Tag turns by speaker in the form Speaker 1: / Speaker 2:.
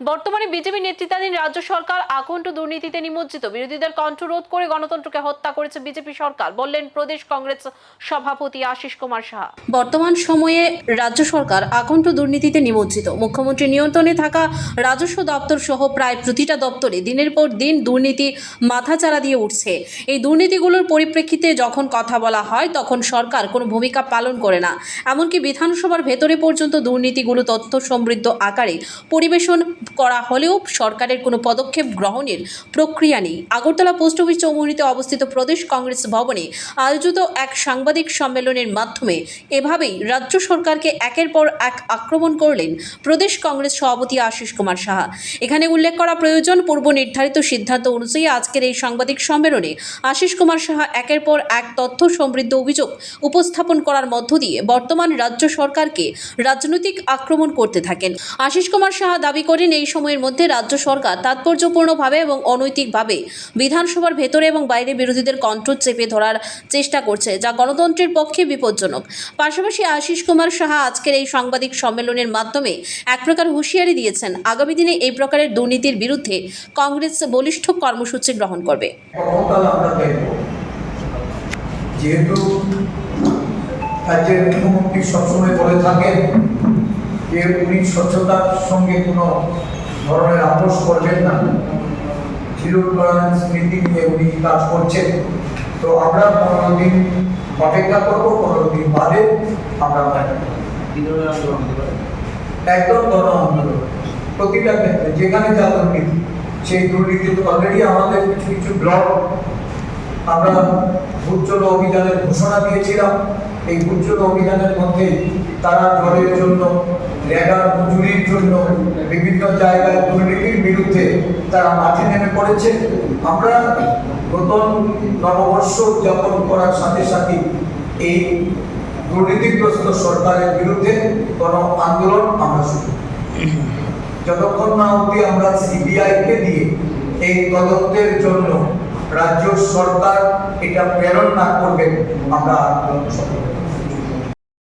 Speaker 1: বর্তমানে বিজেপি নেতৃত্বাধীন রাজ্য সরকার আকণ্ঠ দুর্নীতিতে নিমজ্জিত। বিরোধীদের কণ্ঠরোধ করে গণতন্ত্রকে হত্যা করেছে বিজেপি সরকার, বললেন প্রদেশ কংগ্রেস সভাপতি আশিস কুমার সাহা। বর্তমান সময়ে রাজ্য সরকার আকণ্ঠ দুর্নীতিতে নিমজ্জিত। মুখ্যমন্ত্রী নিয়ন্ত্রণে থাকা রাজস্ব দপ্তর সহ প্রায় প্রতিটা দপ্তরে দিনের পর দিন দুর্নীতি মাথাচাড়া দিয়ে উঠছে। এই দুর্নীতিগুলোর পরিপ্রেক্ষিতে যখন কথা বলা হয়, তখন সরকার কোনো ভূমিকা পালন করে না। এমনকি বিধানসভার ভেতরে পর্যন্ত দুর্নীতিগুলো তথ্য সমৃদ্ধ আকারে পরিবেশন করা হলেও সরকারের কোনো পদক্ষেপ গ্রহণের প্রক্রিয়া নেই। আগরতলা পোস্ট অফিস চৌমুহনীতে অবস্থিত প্রদেশ কংগ্রেস ভবনে আয়োজিত এক সাংবাদিক সম্মেলনের মাধ্যমে এভাবেই রাজ্য সরকারকে একের পর এক আক্রমণ করলেন প্রদেশ কংগ্রেস সভাপতি আশিস কুমার সাহা। এখানে উল্লেখ করা প্রয়োজন পূর্ব নির্ধারিত সিদ্ধান্ত অনুযায়ী আজকের এই সাংবাদিক সম্মেলনে আশিস কুমার সাহা একের পর এক তথ্য সমৃদ্ধ অভিযোগ উপস্থাপন করার মধ্য দিয়ে বর্তমান রাজ্য সরকারকে রাজনৈতিক আক্রমণ করতে থাকেন। আশিস কুমার সাহা দাবি করেন এই সময়ের মধ্যে রাজ্য সরকার তাৎপর্যপূর্ণভাবে এবং অনৈতিকভাবে বিধানসভার ভেতরে এবং বাইরে বিরোধীদের কণ্ঠ চেপে ধরার চেষ্টা করছে, যা গণতন্ত্রের পক্ষে বিপজ্জনক। পাশাপাশি আশিস কুমার সাহা আজকের এই সাংবাদিক সম্মেলনের মাধ্যমে এক প্রকার হুঁশিয়ারি দিয়েছেন, আগামী দিনে এই প্রকারের দুর্নীতির বিরুদ্ধে কংগ্রেস বলিষ্ঠ কর্মসূচি গ্রহণ করবে।
Speaker 2: যেহেতু রাজ্যের মুখ্যমন্ত্রী সবসময় বলে থাকেন যে উনি স্বচ্ছতার সঙ্গে কোনো ধরনের আপোষ করবেন না। জিরো টলারেন্স নীতি নিয়ে উনি কাজ করছেন। তো আমরা পনেরো দিন অপেক্ষা করব পনেরো দিন বাদে আমরা একদম গণ আন্দোলন প্রতিটা ক্ষেত্রে যেখানে যা দুর্নীতি সেই দুর্নীতি অলরেডি আমাদের কিছু কিছু ব্লক আমরা ভূচল অভিযানের ঘোষণা দিয়েছিলাম। এই ভূচল অভিযানের মধ্যে তারা জলের জন্য রেগার মজুরির জন্য বিভিন্ন জায়গায় দুর্নীতির বিরুদ্ধে তারা মাঠে নেমে পড়েছে আমরা নতুন নববর্ষ উদযাপন করার সাথে সাথে এই দুর্নীতিগ্রস্ত সরকারের বিরুদ্ধে কোনো আন্দোলন আমরা শুরু যতক্ষণ না অবধি আমরা সিবিআইকে দিয়ে এই তদন্তের জন্য রাজ্য সরকার এটা প্রেরণ না করবেন, আমরা আন্দোলন সফল।